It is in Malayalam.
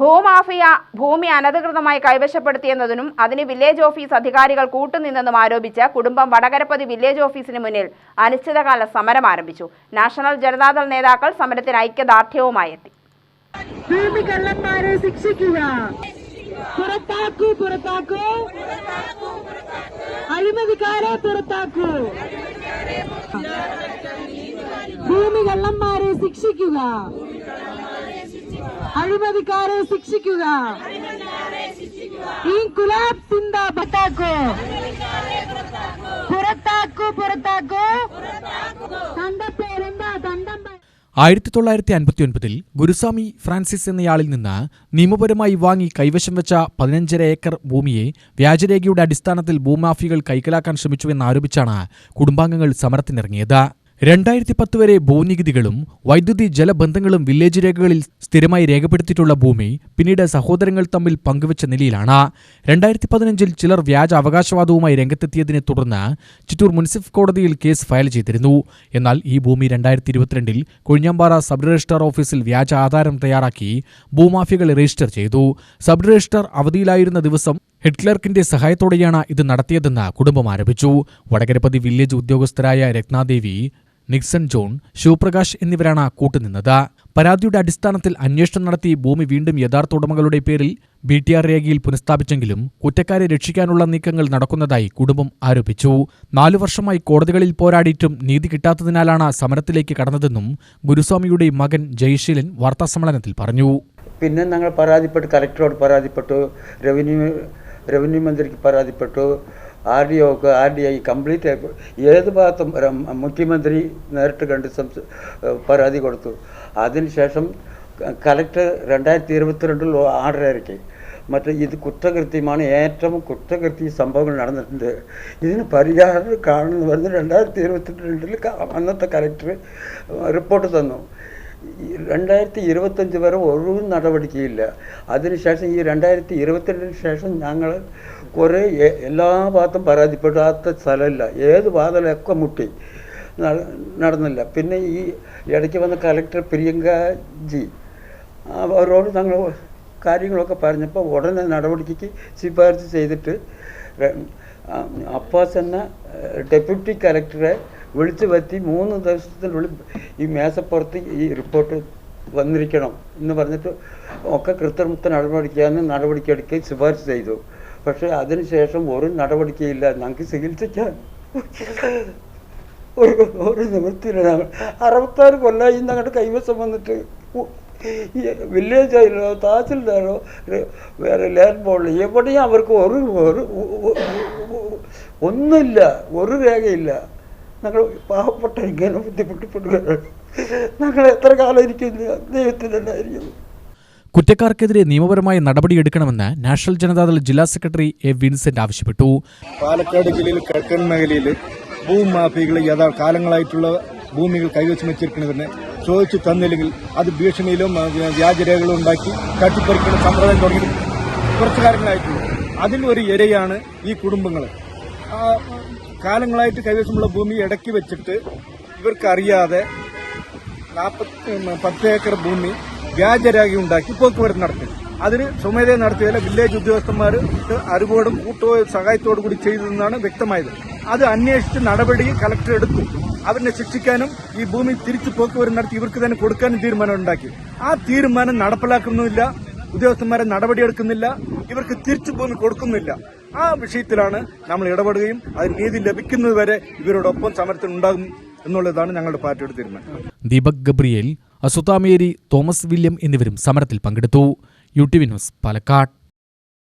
ഭൂമാഫിയ ഭൂമി അനധികൃതമായി കൈവശപ്പെടുത്തിയെന്നതിനും അതിന് വില്ലേജ് ഓഫീസ് അധികാരികൾ കൂട്ടുനിന്നെന്നും ആരോപിച്ച് കുടുംബം വടകരപ്പതി വില്ലേജ് ഓഫീസിന് മുന്നിൽ അനിശ്ചിതകാല സമരം ആരംഭിച്ചു. നാഷണൽ ജനതാദൾ നേതാക്കൾ സമരത്തിന് ഐക്യദാർഢ്യവുമായി എത്തി ഭൂമി കള്ളന്മാരെ ശിക്ഷിക്കുക. അഴിമതിക്കാരെ ശിക്ഷിക്കുക. ഈ കുലാബ് സിന്ദ പുറത്താക്കൂ പുറത്താക്കൂ. പുറത്താക്കൂ ആയിരത്തി തൊള്ളായിരത്തി അൻപത്തിയൊൻപതിൽ ഗുരുസ്വാമി ഫ്രാൻസിസ് എന്നയാളിൽ നിന്ന് നിയമപരമായി വാങ്ങി കൈവശം വെച്ച പതിനഞ്ചര ഏക്കർ ഭൂമിയെ വ്യാജരേഖയുടെ അടിസ്ഥാനത്തിൽ ഭൂമാഫികൾ കൈക്കലാക്കാൻ ശ്രമിച്ചുവെന്നാരോപിച്ചാണ് കുടുംബാംഗങ്ങൾ സമരത്തിനിറങ്ങിയത്. രണ്ടായിരത്തി പത്ത് വരെ ഭൂനികുതികളും വൈദ്യുതി ജലബന്ധങ്ങളും വില്ലേജ് രേഖകളിൽ സ്ഥിരമായി രേഖപ്പെടുത്തിയിട്ടുള്ള ഭൂമി പിന്നീട് സഹോദരങ്ങൾ തമ്മിൽ പങ്കുവച്ച നിലയിലാണ്. രണ്ടായിരത്തി പതിനഞ്ചിൽ ചിലർ വ്യാജ അവകാശവാദവുമായി രംഗത്തെത്തിയതിനെ തുടർന്ന് ചിറ്റൂർ മുനിസിഫ് കോടതിയിൽ കേസ് ഫയൽ ചെയ്തിരുന്നു. എന്നാൽ ഈ ഭൂമി രണ്ടായിരത്തി ഇരുപത്തിരണ്ടിൽ കൊഴിഞ്ഞാമ്പാറ സബ് രജിസ്ട്രാർ ഓഫീസിൽ വ്യാജ ആധാരം തയ്യാറാക്കി ഭൂമാഫിയകൾ രജിസ്റ്റർ ചെയ്തു. സബ് രജിസ്ട്രാർ അവധിയിലായിരുന്ന ദിവസം ഹെഡ് ക്ലർക്കിന്റെ സഹായത്തോടെയാണ് ഇത് നടത്തിയതെന്ന് കുടുംബം ആരോപിച്ചു. വടകരപ്പതി വില്ലേജ് ഉദ്യോഗസ്ഥരായ രത്നാദേവി നിക്സൺ ജോൺ ശിവപ്രകാശ് എന്നിവരാണ് കൂട്ടുനിന്നത്. പരാതിയുടെ അടിസ്ഥാനത്തിൽ അന്വേഷണം നടത്തി ഭൂമി വീണ്ടും യഥാർത്ഥ ഉടമകളുടെ പേരിൽ ബി ടി ആർ രേഖയിൽ പുനഃസ്ഥാപിച്ചെങ്കിലും കുറ്റക്കാരെ രക്ഷിക്കാനുള്ള നീക്കങ്ങൾ നടക്കുന്നതായി കുടുംബം ആരോപിച്ചു. നാലു വർഷമായി കോടതികളിൽ പോരാടിയിട്ടും നീതി കിട്ടാത്തതിനാലാണ് സമരത്തിലേക്ക് കടന്നതെന്നും ഗുരുസ്വാമിയുടെ മകൻ ജയശീലൻ വാർത്താസമ്മേളനത്തിൽ പറഞ്ഞു. പിന്നെ ഞങ്ങൾ പരാതിപ്പെട്ടു കലക്ടറോട് പരാതിപ്പെട്ടു റവന്യൂ റവന്യൂ മന്ത്രിക്ക് പരാതിപ്പെട്ടു ആർ ഡി ഒക്കെ ആർ ഡി ഐ കംപ്ലീറ്റ് ഏത് ഭാഗത്തും മുഖ്യമന്ത്രി നേരിട്ട് കണ്ട് സംസ പരാതി കൊടുത്തു. അതിനുശേഷം കലക്ടർ രണ്ടായിരത്തി ഇരുപത്തിരണ്ടിൽ ആർഡർ ഇറക്കി. മറ്റേ ഇത് കുറ്റകൃത്യമാണ്. ഏറ്റവും കുറ്റകൃത്യ സംഭവങ്ങൾ നടന്നിട്ടുണ്ട്. ഇതിന് പരിഹാരം കാണുന്നു പറഞ്ഞ് രണ്ടായിരത്തി ഇരുപത്തിരണ്ടിൽ അന്നത്തെ കലക്ടർ റിപ്പോർട്ട് തന്നു. രണ്ടായിരത്തി ഇരുപത്തഞ്ച് വരെ ഒരു നടപടിക്കില്ല. അതിനുശേഷം ഈ രണ്ടായിരത്തി ഇരുപത്തിരണ്ടിന് ശേഷം ഞങ്ങൾ കുറേ എല്ലാ ഭാഗത്തും പരാതിപ്പെടാത്ത സ്ഥലമില്ല. ഏത് വാതിലൊക്കെ മുട്ടി. നടന്നില്ല. പിന്നെ ഈ ഇടയ്ക്ക് വന്ന കലക്ടർ പ്രിയങ്ക ജി അവരോട് ഞങ്ങൾ കാര്യങ്ങളൊക്കെ പറഞ്ഞപ്പോൾ ഉടനെ നടപടിക്ക് ശുപാർശ ചെയ്തിട്ട് അപ്പാസ് എന്ന ഡെപ്യൂട്ടി കലക്ടറെ വിളിച്ചു വരുത്തി മൂന്ന് ദിവസത്തിനുള്ളിൽ ഈ മേശപ്പുറത്ത് ഈ റിപ്പോർട്ട് വന്നിരിക്കണം എന്ന് പറഞ്ഞിട്ട് ഒക്കെ കൃത്യമുക്ത നടപടിക്കാന്ന് നടപടിക്കെടുക്കുക ശുപാർശ ചെയ്തു. പക്ഷേ അതിനുശേഷം ഒരു നടപടിക്കയില്ല. ഞങ്ങൾക്ക് ചികിത്സിക്കാൻ ഒരു ഒരു നിവൃത്തിയില്ല. അറുപത്താറ് കൊല്ലമായി ഞങ്ങളുടെ കൈവശം വന്നിട്ട് വില്ലേജ് ആയാലോ തഹസിൽദാരോ വേറെ ലാൻഡ് ബോർഡിൽ എവിടെയും അവർക്ക് ഒരു ഒന്നുമില്ല. ഒരു രേഖയില്ല. ഞങ്ങൾ പാവപ്പെട്ട ഇങ്ങനെ ബുദ്ധിമുട്ടിപ്പെടുകയാണ് ഞങ്ങൾ എത്ര കാലം ഇരിക്കുന്നു? ആയിരിക്കും കുറ്റക്കാർക്കെതിരെ നിയമപരമായ നടപടിയെടുക്കണമെന്ന് നാഷണൽ ജനതാദൾ ജില്ലാ സെക്രട്ടറി എ വിൻസെന്റ് ആവശ്യപ്പെട്ടു. പാലക്കാട് ജില്ലയിൽ കിഴക്കൻ മേഖലയിൽ ഭൂമാഫികൾ യഥാ കാലങ്ങളായിട്ടുള്ള ഭൂമികൾ കൈവശം വെച്ചിരിക്കുന്നതിന് ചോദിച്ചു തന്നില്ലെങ്കിൽ അത് ഭീഷണിയിലും വ്യാജരേഖകളും ഉണ്ടാക്കി തട്ടിപ്പറിക്കുന്ന സമ്പ്രദായം തുടങ്ങി. കുറച്ച് കാലങ്ങളായിട്ടുള്ളൂ അതിൽ ഒരു ഇരയാണ് ഈ കുടുംബങ്ങൾ. കാലങ്ങളായിട്ട് കൈവശമുള്ള ഭൂമി ഇടയ്ക്ക് വെച്ചിട്ട് ഇവർക്കറിയാതെ നാൽപ്പത്തി പത്ത് ഏക്കർ ഭൂമി വ്യാജരാഗി ഉണ്ടാക്കി പോക്കുവരത്ത് നടത്തി. അതിന് സ്വമേധയെ നടത്തിയതിലെ വില്ലേജ് ഉദ്യോഗസ്ഥന്മാർ അറിവോടും കൂട്ടോ സഹായത്തോടു കൂടി ചെയ്തതെന്നാണ് വ്യക്തമായത്. അത് അന്വേഷിച്ച് നടപടി കളക്ടർ എടുത്തു. അവരെ ശിക്ഷിക്കാനും ഈ ഭൂമി തിരിച്ചു പോക്കുവരത്ത് നടത്തി ഇവർക്ക് തന്നെ കൊടുക്കാനും തീരുമാനം ഉണ്ടാക്കി. ആ തീരുമാനം നടപ്പിലാക്കുന്നുമില്ല ഉദ്യോഗസ്ഥന്മാരെ നടപടിയെടുക്കുന്നില്ല ഇവർക്ക് തിരിച്ചു ഭൂമി കൊടുക്കുന്നില്ല. ആ വിഷയത്തിലാണ് നമ്മൾ ഇടപെടുകയും അതിന് നീതി ലഭിക്കുന്നതുവരെ ഇവരോടൊപ്പം സമരത്തിനുണ്ടാകും എന്നുള്ളതാണ് ഞങ്ങളുടെ പാർട്ടിയുടെ തീരുമാനം. ദീപക് ഗബ്രിയേൽ അസുതാമേരി തോമസ് വില്യം എന്നിവരും സമരത്തിൽ പങ്കെടുത്തു. U T V news Palakkad.